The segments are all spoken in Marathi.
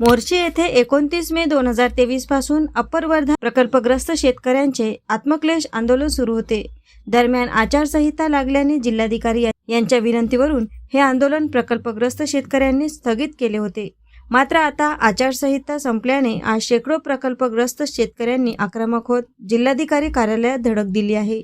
मोर्शी येथे एकोणतीस मे दोन हजार तेवीसपासून अप्पर वर्धा प्रकल्पग्रस्त शेतकऱ्यांचे आत्मक्लेश आंदोलन सुरू होते. दरम्यान आचारसंहिता लागल्याने जिल्हाधिकारी यांच्या विनंतीवरून हे आंदोलन प्रकल्पग्रस्त शेतकऱ्यांनी स्थगित केले होते. मात्र आता आचारसंहिता संपल्याने आज शेकडो प्रकल्पग्रस्त शेतकऱ्यांनी आक्रमक होत जिल्हाधिकारी कार्यालयात धडक दिली आहे.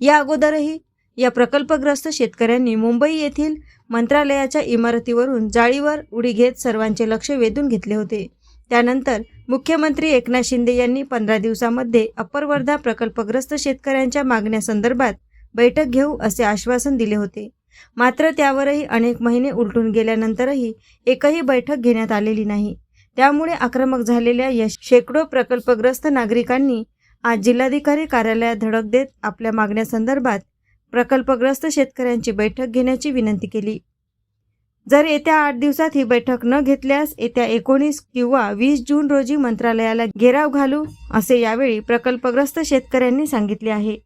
या अगोदरही या प्रकल्पग्रस्त शेतकऱ्यांनी मुंबई येथील मंत्रालयाच्या इमारतीवरून जाळीवर उडी घेत सर्वांचे लक्ष वेधून घेतले होते. त्यानंतर मुख्यमंत्री एकनाथ शिंदे यांनी पंधरा दिवसामध्ये अप्पर वर्धा प्रकल्पग्रस्त शेतकऱ्यांच्या मागण्यासंदर्भात बैठक घेऊ असे आश्वासन दिले होते. मात्र त्यावरही अनेक महिने उलटून गेल्यानंतरही एकही बैठक घेण्यात आलेली नाही. त्यामुळे आक्रमक झालेल्या या शेकडो प्रकल्पग्रस्त नागरिकांनी आज जिल्हाधिकारी कार्यालयात धडक देत आपल्या मागण्यासंदर्भात प्रकल्पग्रस्त शेतकऱ्यांची बैठक घेण्याची विनंती केली. जर येत्या आठ दिवसात ही बैठक न घेतल्यास येत्या एकोणीस किंवा वीस जून रोजी मंत्रालयाला घेराव घालू असे यावेळी प्रकल्पग्रस्त शेतकऱ्यांनी सांगितले आहे.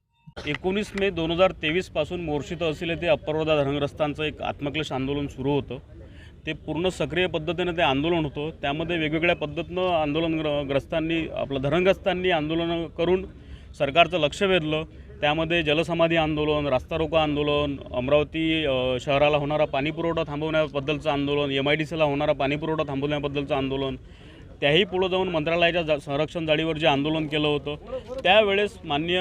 एकोणीस मे दोन हजार तेवीसपासून मोर्शी तहसील येथे अप्परवर्धा धरणग्रस्तांचं एक आत्मक्लेश आंदोलन सुरू होतं. ते पूर्ण सक्रिय पद्धतीनं ते आंदोलन होतं. त्यामध्ये वेगवेगळ्या पद्धतीनं आंदोलन ग्रस्तांनी आपलं धरणग्रस्तांनी आंदोलन करून सरकारचं लक्ष वेधलं. त्यामध्ये जलसमाधी आंदोलन रास्ता रोको आंदोलन अमरावती शहराला होणारा पाणीपुरवठा थांबवण्याबद्दलचं आंदोलन एम आय डी सीला होणारा पाणीपुरवठा थांबवण्याबद्दलचं आंदोलन त्याही पुढं जाऊन मंत्रालयाच्या जा संरक्षण जाळीवर जे आंदोलन केलं होतं त्यावेळेस माननीय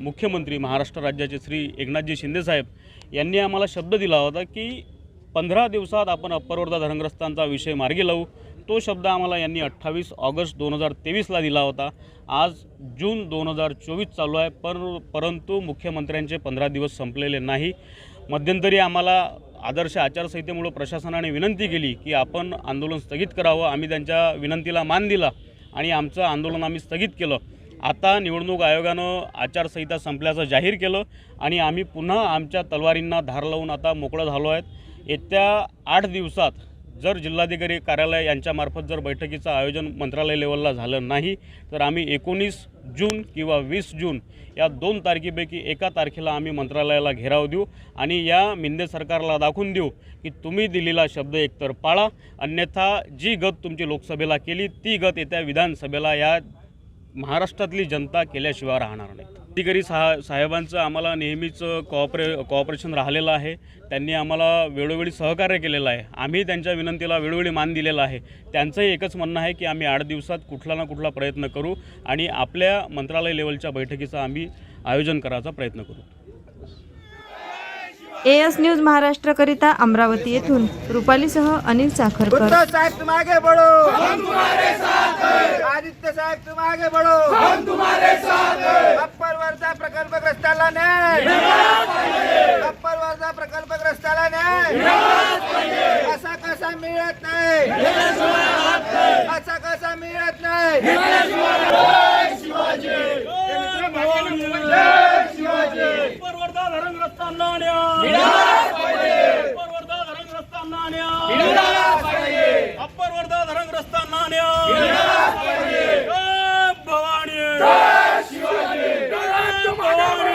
मुख्यमंत्री महाराष्ट्र राज्याचे श्री एकनाथजी शिंदेसाहेब यांनी आम्हाला शब्द दिला होता की पंधरा दिवसात आपण अप्परवर्धा धरणग्रस्तांचा विषय मार्गी लावू तो शब्द आम्हाला यांनी अठ्ठावीस ऑगस्ट दोन हजार तेवीसला दिला होता. आज जून दोन हजार चोवीस चालू आहे. पर परंतु मुख्यमंत्र्यांचे पंधरा दिवस संपलेले नाही. मध्यंतरी आम्हाला आदर्श आचारसंहितेमुळं प्रशासनाने विनंती केली की आपण आंदोलन स्थगित करावं. आम्ही त्यांच्या विनंतीला मान दिला आणि आमचं आंदोलन आम्ही स्थगित केलं. आता निवडणूक आयोगानं आचारसंहिता संपल्याचं जाहीर केलं आणि आम्ही पुन्हा आमच्या तलवारींना धार लावून आता मोकळं झालो आहेत. येत्या आठ दिवसात जर जिल्हाधिकारी कार्यालय यांच्यामार्फत जर बैठकीचं आयोजन मंत्रालय लेवलला झालं नाही तर आम्ही एकोणीस जून किंवा वीस जून या दोन तारखेपैकी एका तारखेला आम्ही मंत्रालयाला घेराव देऊ आणि या मिंदे सरकारला दाखवून देऊ की तुम्ही दिलेला शब्द एकतर पाळा. अन्यथा जी गत तुमची लोकसभेला केली ती गत येत्या विधानसभेला या महाराष्ट्रातली जनता केल्याशिवाय राहणार नाही अधिकारी सहा साहेबांचं आम्हाला नेहमीच कॉपरे कॉपरेशन राहिलेलं आहे. त्यांनी आम्हाला वेळोवेळी सहकार्य केलेलं आहे. आम्ही त्यांच्या विनंतीला वेळोवेळी मान दिलेला आहे. त्यांचंही एकच म्हणणं आहे की आम्ही आठ दिवसात कुठला ना कुठला प्रयत्न करू आणि आपल्या मंत्रालय लेवलच्या बैठकीचा आम्ही आयोजन करायचा प्रयत्न करू. ए एस न्यूज महाराष्ट्रकरिता अमरावती येथून रुपालीसह अनिल साखरकर. साहेब साहब तुम आगे बढ़ो तुम्हारे साथ आदित्य साहेब तुम आगे बढ़ो हम तुम्हारे साथ अप्पर वर्धा प्रकल्पग्रस्ताला न्याय. अप्पर वर्धा प्रकल्पग्रस्ताला न्याय. असा कसा मिळत नाही? असा कसा मिळत नाही परवर्धा धरणग्रस्तांना न्याय परवर्धा धरणग्रस्तांना न्याय अप्पर वर्धा धरणग्रस्तांना न्याय जय भवानी जय भवानी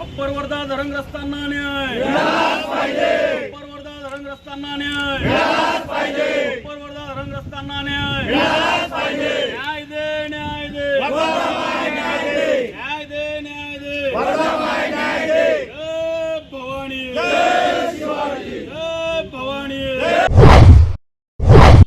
अप्पर वर्धा धरणग्रस्तांना न्याय. रंगरस्तांना न्याय. पाहिजे. उपरवर्धा रंगरस्तांना न्याय. पाहिजे. न्याय दे न्याय दे.